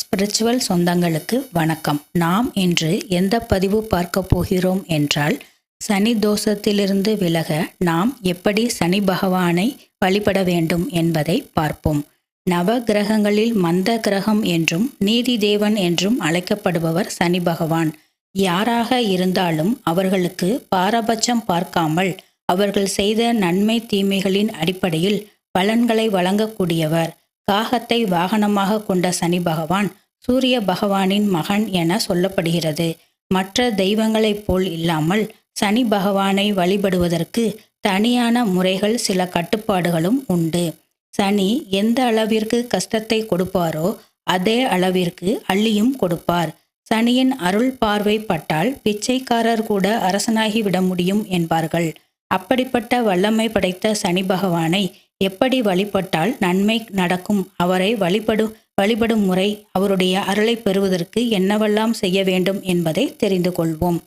Spiritual சொந்தங்களுக்கு வணக்கம். நாம் இன்று எந்த பதிவு பார்க்க போகிறோம் என்றால் சனி தோஷத்திலிருந்து விலக நாம் எப்படி சனி பகவானை வழிபட வேண்டும் என்பதை பார்ப்போம். நவ கிரகங்களில் மந்த கிரகம் என்றும் நீதி தேவன் என்றும் அழைக்கப்படுபவர் சனி பகவான். யாராக இருந்தாலும் அவர்களுக்கு பாரபட்சம் பார்க்காமல் அவர்கள் செய்த நன்மை தீமைகளின் அடிப்படையில் பலன்களை வழங்கக்கூடியவர். காகத்தை வாகனமாக கொண்ட சனி பகவான் சூரிய பகவானின் மகன் என சொல்லப்படுகிறது. மற்ற தெய்வங்களைப் போல் இல்லாமல் சனி பகவானை வழிபடுவதற்கு தனியான முறைகள் சில கட்டுப்பாடுகளும் உண்டு. சனி எந்த அளவிற்கு கஷ்டத்தை கொடுப்பாரோ அதே அளவிற்கு அள்ளியும் கொடுப்பார். சனியின் அருள் பார்வை பட்டால் பிச்சைக்காரர் கூட அரசனாகி விட முடியும் என்பார்கள். அப்படிப்பட்ட வல்லமை படைத்த சனி பகவானை எப்படி வழிபட்டால் நன்மை நடக்கும்? அவரை வழிபடு வழிபடும் முறை அவருடைய அருளை பெறுவதற்கு என்னவெல்லாம் செய்ய வேண்டும் என்பதை தெரிந்து கொள்வோம்.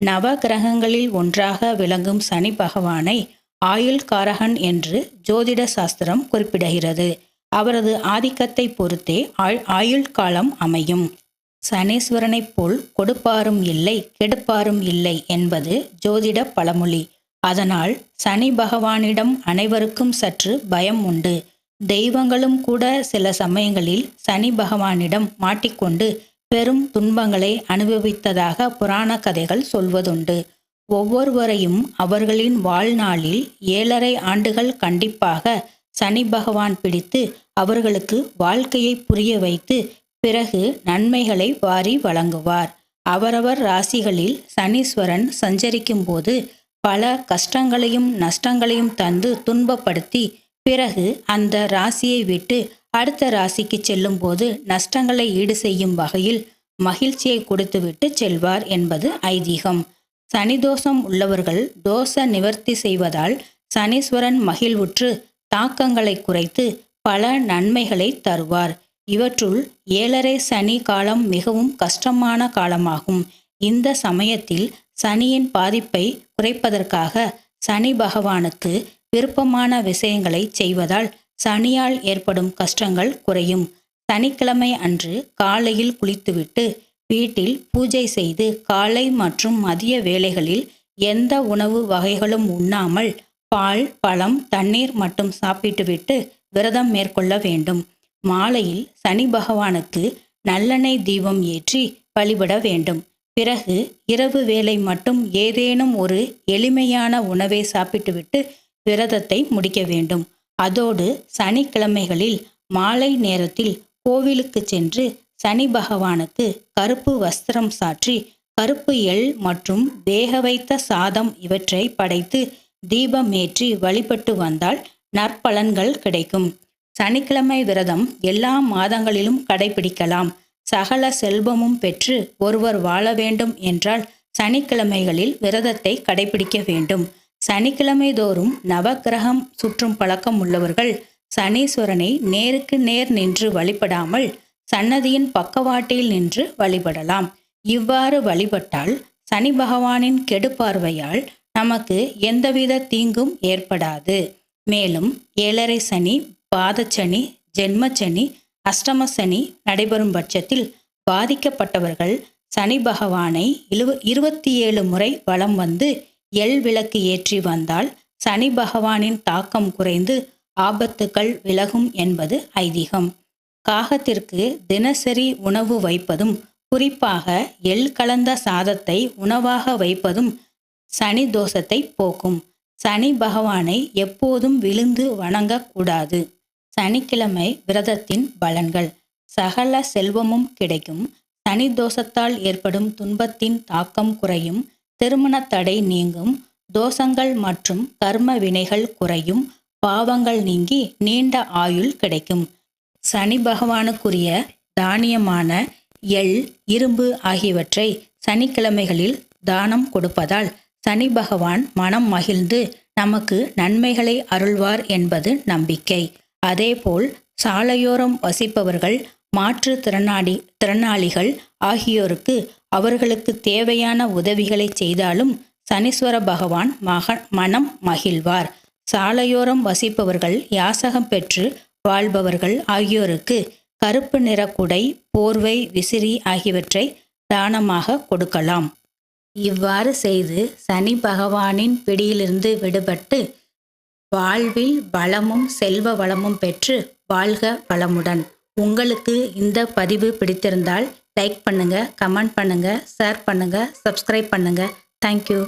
நவ கிரகங்களில் ஒன்றாக விளங்கும் சனி பகவானை ஆயுள் காரகன் என்று ஜோதிட சாஸ்திரம் குறிப்பிடுகிறது. அவரது ஆதிக்கத்தை பொறுத்தே ஆயுள் காலம் அமையும். சனீஸ்வரனைப் போல் கொடுப்பாரும் இல்லை கெடுப்பாரும் இல்லை என்பது ஜோதிட பழமொழி. அதனால் சனி பகவானிடம் அனைவருக்கும் சற்று பயம் உண்டு. தெய்வங்களும் கூட சில சமயங்களில் சனி பகவானிடம் மாட்டிக்கொண்டு பெரும் துன்பங்களை அனுபவித்ததாக புராண கதைகள் சொல்வதுண்டு. ஒவ்வொருவரையும் அவர்களின் வாழ்நாளில் ஏழரை ஆண்டுகள் கண்டிப்பாக சனி பகவான் பிடித்து அவர்களுக்கு வாழ்க்கையை புரிய வைத்து பிறகு நன்மைகளை வாரி வழங்குவார். அவரவர் ராசிகளில் சனீஸ்வரன் சஞ்சரிக்கும் போது பல கஷ்டங்களையும் நஷ்டங்களையும் தந்து துன்பப்படுத்தி பிறகு அந்த ராசியை விட்டு அடுத்த ராசிக்கு செல்லும்போது நஷ்டங்களை ஈடு செய்யும் வகையில் மகிழ்ச்சியை கொடுத்துவிட்டு செல்வார் என்பது ஐதீகம். சனி தோஷம் உள்ளவர்கள் தோஷ நிவர்த்தி செய்வதால் சனீஸ்வரன் மகிழ்வுற்று தாக்கங்களை குறைத்து பல நன்மைகளை தருவார். இவற்றுள் ஏழரை சனி காலம் மிகவும் கஷ்டமான காலமாகும். இந்த சமயத்தில் சனியின் பாதிப்பை குறைப்பதற்காக சனி பகவானுக்கு விருப்பமான விஷயங்களை செய்வதால் சனியால் ஏற்படும் கஷ்டங்கள் குறையும். சனிக்கிழமை அன்று காலையில் குளித்துவிட்டு வீட்டில் பூஜை செய்து காலை மற்றும் மதிய வேளைகளில் எந்த உணவு வகைகளும் உண்ணாமல் பால் பழம் தண்ணீர் மட்டும் சாப்பிட்டுவிட்டு விரதம் மேற்கொள்ள வேண்டும். மாலையில் சனி பகவானுக்கு நல்லெண்ணெய் தீபம் ஏற்றி வழிபட வேண்டும். பிறகு இரவு வேலை மட்டும் ஏதேனும் ஒரு எளிமையான உணவை சாப்பிட்டுவிட்டு விரதத்தை முடிக்க வேண்டும். அதோடு சனிக்கிழமைகளில் மாலை நேரத்தில் கோவிலுக்கு சென்று சனி பகவானுக்கு கருப்பு வஸ்திரம் சாற்றி கருப்பு எள் மற்றும் வேக வைத்த சாதம் இவற்றை படைத்து தீபமேற்றி வழிபட்டு வந்தால் நற்பலன்கள் கிடைக்கும். சனிக்கிழமை விரதம் எல்லா மாதங்களிலும் கடைபிடிக்கலாம். சகல செல்வமும் பெற்று ஒருவர் வாழ வேண்டும் என்றால் சனிக்கிழமைகளில் விரதத்தை கடைபிடிக்க வேண்டும். சனிக்கிழமை தோறும் நவக்கிரகம் சுற்றும் பழக்கம் உள்ளவர்கள் சனீஸ்வரனை நேருக்கு நேர் நின்று வழிபடாமல் சன்னதியின் பக்கவாட்டில் நின்று வழிபடலாம். இவ்வாறு வழிபட்டால் சனி பகவானின் கெடுபார்வையால் நமக்கு எந்தவித தீங்கும் ஏற்படாது. மேலும் ஏழரை சனி பாதச்சனி ஜென்மச்சனி அஷ்டம சனி நடைபெறும் பட்சத்தில் பாதிக்கப்பட்டவர்கள் சனி பகவானை இழுவ இருபத்தி ஏழு முறை வலம் வந்து எள் விளக்கு ஏற்றி வந்தால் சனி பகவானின் தாக்கம் குறைந்து ஆபத்துக்கள் விலகும் என்பது ஐதீகம். காகத்திற்கு தினசரி உணவு வைப்பதும் குறிப்பாக எள் கலந்த சாதத்தை உணவாக வைப்பதும் சனி தோஷத்தை போக்கும். சனி பகவானை எப்போதும் விழுந்து வணங்கக்கூடாது. சனிக்கிழமை விரதத்தின் பலன்கள். சகல செல்வமும் கிடைக்கும். சனி தோஷத்தால் ஏற்படும் துன்பத்தின் தாக்கம் குறையும். திருமண தடை நீங்கும். தோஷங்கள் மற்றும் கர்ம வினைகள் குறையும். பாவங்கள் நீங்கி நீண்ட ஆயுள் கிடைக்கும். சனி பகவானுக்குரிய தானியமான எள் இரும்பு ஆகியவற்றை சனிக்கிழமைகளில் தானம் கொடுப்பதால் சனி பகவான் மனம் மகிழ்ந்து நமக்கு நன்மைகளை அருள்வார் என்பது நம்பிக்கை. அதேபோல் சாலையோரம் வசிப்பவர்கள் மாற்று திறனாளி திறனாளிகள் ஆகியோருக்கு அவர்களுக்கு தேவையான உதவிகளை செய்தாலும் சனீஸ்வர பகவான் மக மனம் மகிழ்வார். சாலையோரம் வசிப்பவர்கள் யாசகம் பெற்று வாழ்பவர்கள் ஆகியோருக்கு கருப்பு நிற குடை போர்வை விசிறி ஆகியவற்றை தானமாக கொடுக்கலாம். இவ்வாறு செய்து சனி பகவானின் பிடியிலிருந்து விடுபட்டு வாழ்வில் வளமும் செல்வ வளமும் பெற்று வாழ்க வளமுடன். உங்களுக்கு இந்த பதிவு பிடித்திருந்தால் லைக் பண்ணுங்கள் கமெண்ட் பண்ணுங்கள் ஷேர் பண்ணுங்கள் சப்ஸ்கிரைப் பண்ணுங்கள் தேங்க்யூ